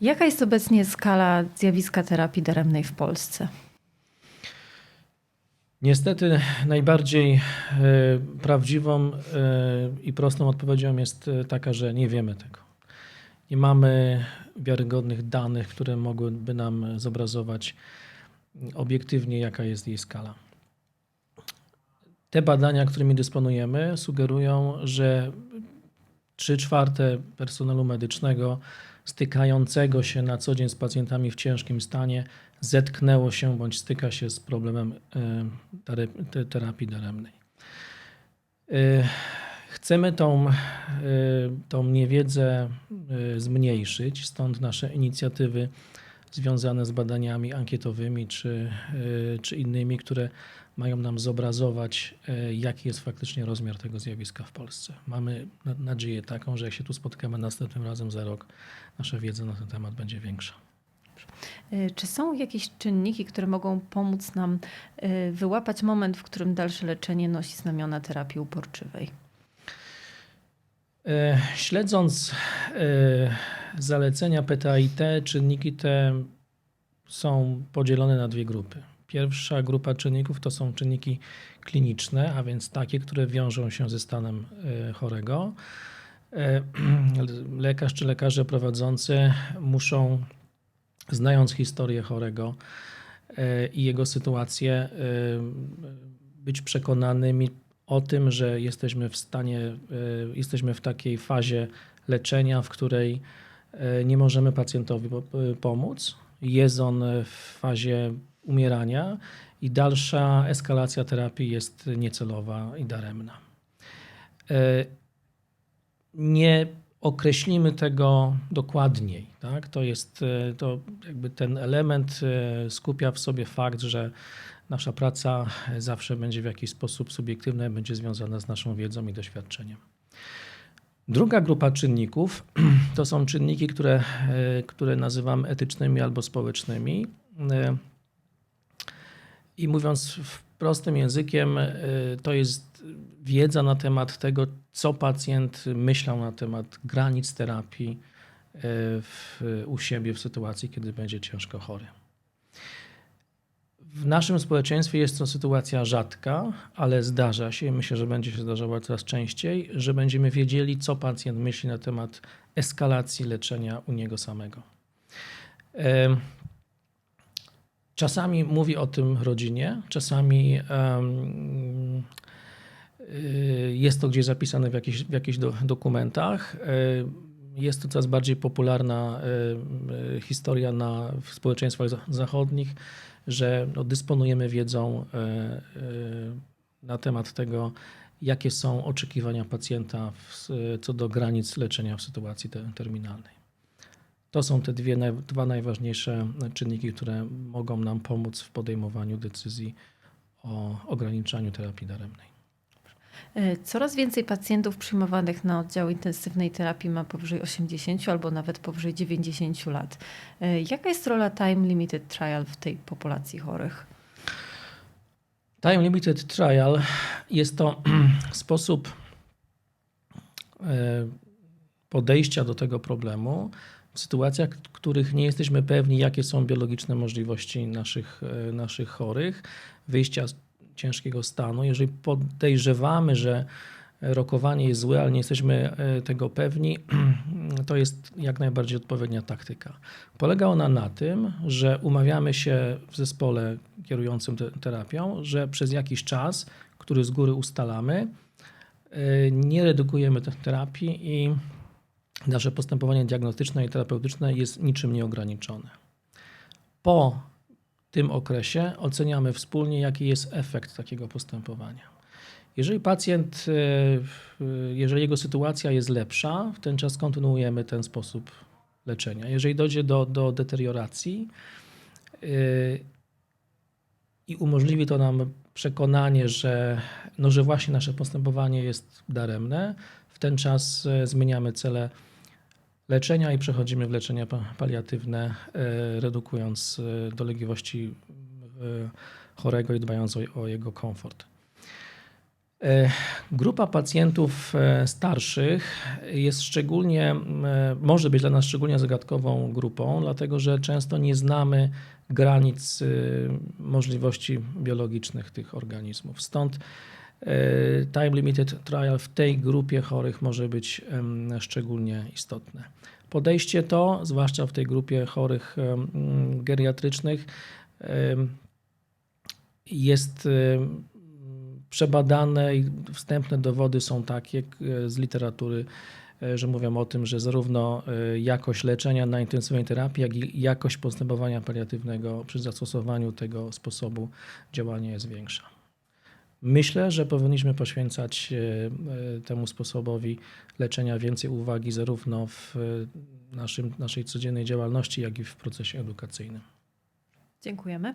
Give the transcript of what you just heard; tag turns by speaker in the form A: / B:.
A: Jaka jest obecnie skala zjawiska terapii daremnej w Polsce?
B: Niestety najbardziej e, prawdziwą e, i prostą odpowiedzią jest e, taka, że nie wiemy tego. Nie mamy wiarygodnych danych, które mogłyby nam zobrazować obiektywnie, jaka jest jej skala. Te badania, którymi dysponujemy, sugerują, że 3 czwarte personelu medycznego stykającego się na co dzień z pacjentami w ciężkim stanie zetknęło się bądź styka się z problemem e, terapii daremnej. E, chcemy tą, e, tą niewiedzę zmniejszyć, stąd nasze inicjatywy związane z badaniami ankietowymi czy, czy innymi, które mają nam zobrazować, jaki jest faktycznie rozmiar tego zjawiska w Polsce. Mamy nadzieję taką, że jak się tu spotkamy następnym razem za rok, nasza wiedza na ten temat będzie większa.
A: Y, czy są jakieś czynniki, które mogą pomóc nam y, wyłapać moment, w którym dalsze leczenie nosi znamiona terapii uporczywej?
B: Śledząc zalecenia PTAIT, czynniki te są podzielone na dwie grupy. Pierwsza grupa czynników to są czynniki kliniczne, a więc takie, które wiążą się ze stanem e, chorego. Lekarz czy lekarze prowadzący muszą znając historię chorego e, i jego sytuację, e, być przekonanymi o tym, że jesteśmy w stanie, e, jesteśmy w takiej fazie leczenia, w której nie możemy pacjentowi pomóc. Jest on w fazie umierania i dalsza eskalacja terapii jest niecelowa i daremna. Nie określimy tego dokładniej. Tak? To jest e, to jakby ten element e, skupia w sobie fakt, że nasza praca zawsze będzie w jakiś sposób subiektywna, będzie związana z naszą wiedzą i doświadczeniem. Druga grupa czynników to są czynniki, które, e, które nazywam etycznymi albo społecznymi. I mówiąc prostym językiem, to jest wiedza na temat tego, co pacjent myślał na temat granic terapii e, w, u siebie w sytuacji, kiedy będzie ciężko chory. W naszym społeczeństwie jest to sytuacja rzadka, ale zdarza się, myślę, że będzie się zdarzała coraz częściej, że będziemy wiedzieli, co pacjent myśli na temat eskalacji leczenia u niego samego. Czasami mówi o tym rodzinie, czasami Y, jest to gdzieś zapisane w jakichś, w jakichś do, dokumentach. Y, jest to coraz bardziej popularna y, historia na, w społeczeństwach zachodnich, że no, dysponujemy wiedzą na temat tego, jakie są oczekiwania pacjenta w, co do granic leczenia w sytuacji te, terminalnej. To są te dwie, dwa najważniejsze czynniki, które mogą nam pomóc w podejmowaniu decyzji o ograniczaniu terapii daremnej.
A: E, coraz więcej pacjentów przyjmowanych na oddział intensywnej terapii ma powyżej 80 albo nawet powyżej 90 lat. E, jaka jest rola Time Limited Trial w tej populacji chorych?
B: Time Limited Trial jest to sposób e, podejścia do tego problemu w sytuacjach, w których nie jesteśmy pewni, jakie są biologiczne możliwości naszych, naszych chorych, wyjścia ciężkiego stanu, jeżeli podejrzewamy, że rokowanie jest złe, ale nie jesteśmy e, tego pewni, to jest jak najbardziej odpowiednia taktyka. Polega ona na tym, że umawiamy się w zespole kierującym terapią, że przez jakiś czas, który z góry ustalamy, e, nie redukujemy terapii i nasze postępowanie diagnostyczne i terapeutyczne jest niczym nieograniczone. Po tym okresie oceniamy wspólnie, jaki jest efekt takiego postępowania. Jeżeli pacjent, e, jeżeli jego sytuacja jest lepsza, w ten czas kontynuujemy ten sposób leczenia. Jeżeli dojdzie do, do deterioracji e, i umożliwi to nam przekonanie, że, no, że właśnie nasze postępowanie jest daremne, w ten czas e, zmieniamy cele leczenia i przechodzimy w leczenia paliatywne, e, redukując e, dolegliwości e, chorego i dbając o, jego komfort. Grupa pacjentów starszych jest szczególnie, może być dla nas szczególnie zagadkową grupą, dlatego że często nie znamy granic możliwości biologicznych tych organizmów. Stąd time limited trial w tej grupie chorych może być szczególnie istotne. Podejście to, zwłaszcza w tej grupie chorych geriatrycznych, jest przebadane i wstępne dowody są takie z literatury, e, że mówią o tym, że zarówno e, jakość leczenia na intensywnej terapii, jak i jakość postępowania paliatywnego przy zastosowaniu tego sposobu działania jest większa. Myślę, że powinniśmy poświęcać e, e, temu sposobowi leczenia więcej uwagi zarówno w e, naszym, naszej codziennej działalności, jak i w procesie edukacyjnym.
A: Dziękujemy.